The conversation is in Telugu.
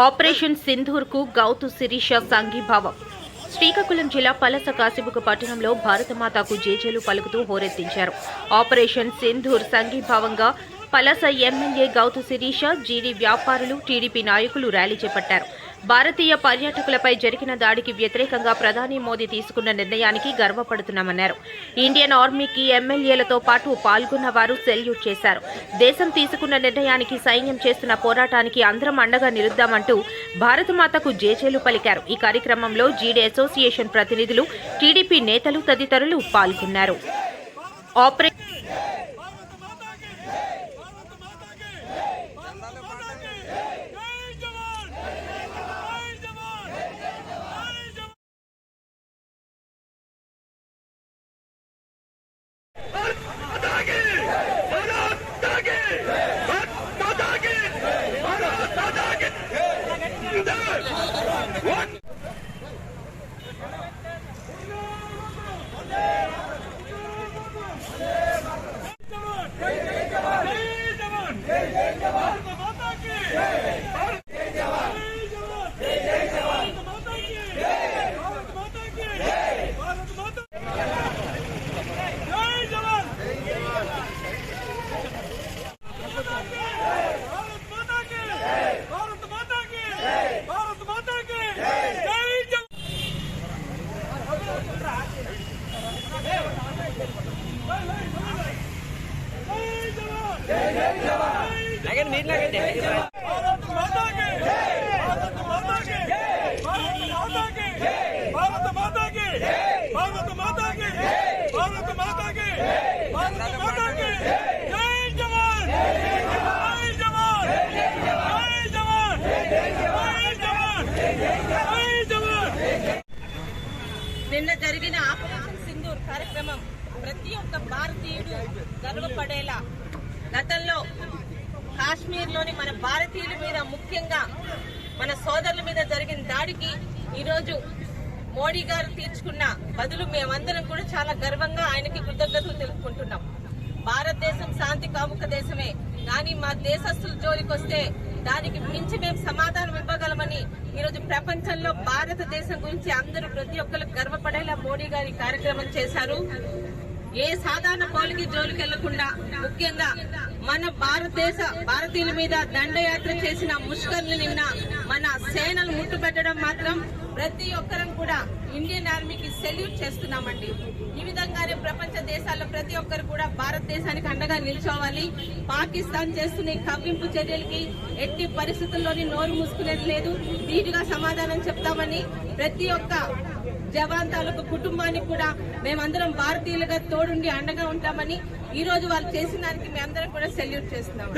ఆపరేషన్ సింధూర్కు గౌతు శిరీష సంఘీభావం. శ్రీకాకుళం జిల్లా పలస కాసిబుక పట్టణంలో భారతమాతకు జేజేలు పలుకుతూ హోరెత్తించారు. ఆపరేషన్ సింధూర్ సంఘీభావంగా పలస ఎమ్మెల్యే గౌతు శిరీష జీడీ వ్యాపారులు టీడీపీ నాయకులు ర్యాలీ చేపట్టారు. భారతీయ పర్యాటకులపై జరిగిన దాడికి వ్యతిరేకంగా ప్రధాని మోదీ తీసుకున్న నిర్ణయానికి గర్వపడుతున్నామన్నారు. ఇండియన్ ఆర్మీకి ఎమ్మెల్యేలతో పాటు పాల్గొన్న వారు సెల్యూట్ చేశారు. దేశం తీసుకున్న నిర్ణయానికి సైన్యం చేస్తున్న పోరాటానికి అందరం అండగా నిలుద్దామంటూ భారతమాతకు జేజేలు పలికారు. ఈ కార్యక్రమంలో జీడీ అసోసియేషన్ ప్రతినిధులు టీడీపీ నేతలు తదితరులు పాల్గొన్నారు. ఆపరే జవాన్ జై జవాన్ నిన్న జరిగిన ఆపరేషన్ సింధూర్ కార్యక్రమం ప్రతి ఒక్క భారతీయుడు గర్వపడేలా గతంలో కాశ్మీర్లోని మన భారతీయుల మీద ముఖ్యంగా మన సోదరుల మీద జరిగిన దాడికి ఈరోజు మోడీ గారు తీర్చుకున్న బదులు మేమందరం కూడా చాలా గర్వంగా ఆయనకి కృతజ్ఞతలు తెలుపుకుంటున్నాం. భారతదేశం శాంతి కాముక దేశమే. కానీ మా దేశస్తుల జోలికి వస్తే దానికి మించి మేము సమాధానం ఇవ్వగలమని ఈరోజు ప్రపంచంలో భారతదేశం గురించి అందరూ ప్రతి ఒక్కరు గర్వపడేలా మోడీ గారి కార్యక్రమం చేశారు. ఏ సాధారణ పౌలికి జోలికి వెళ్ళకుండా ముఖ్యంగా మన భారతదేశ భారతీయుల మీద దండయాత్ర చేసిన ముష్కర్లు నిన్న మన సేనలు ముట్టుపెట్టడం మాత్రం ప్రతి ఒక్కరం కూడా ఇండియన్ ఆర్మీకి సెల్యూట్ చేస్తున్నామండి. ఈ విధంగానే ప్రపంచ దేశాల్లో ప్రతి ఒక్కరు కూడా భారతదేశానికి అండగా నిల్చోవాలి. పాకిస్తాన్ చేస్తున్న కవ్వింపు చర్యలకి ఎట్టి పరిస్థితుల్లోని నోరు మూసుకునేది లేదు. ధీటుగా సమాధానం చెప్తామని ప్రతి ఒక్క జవాన్ తాలూకు కుటుంబానికి కూడా మేమందరం భారతీయులుగా తోడుండి అండగా ఉంటామని ఈ రోజు వాళ్ళు చేసిన దానికి మేమందరం కూడా సెల్యూట్ చేస్తున్నాం.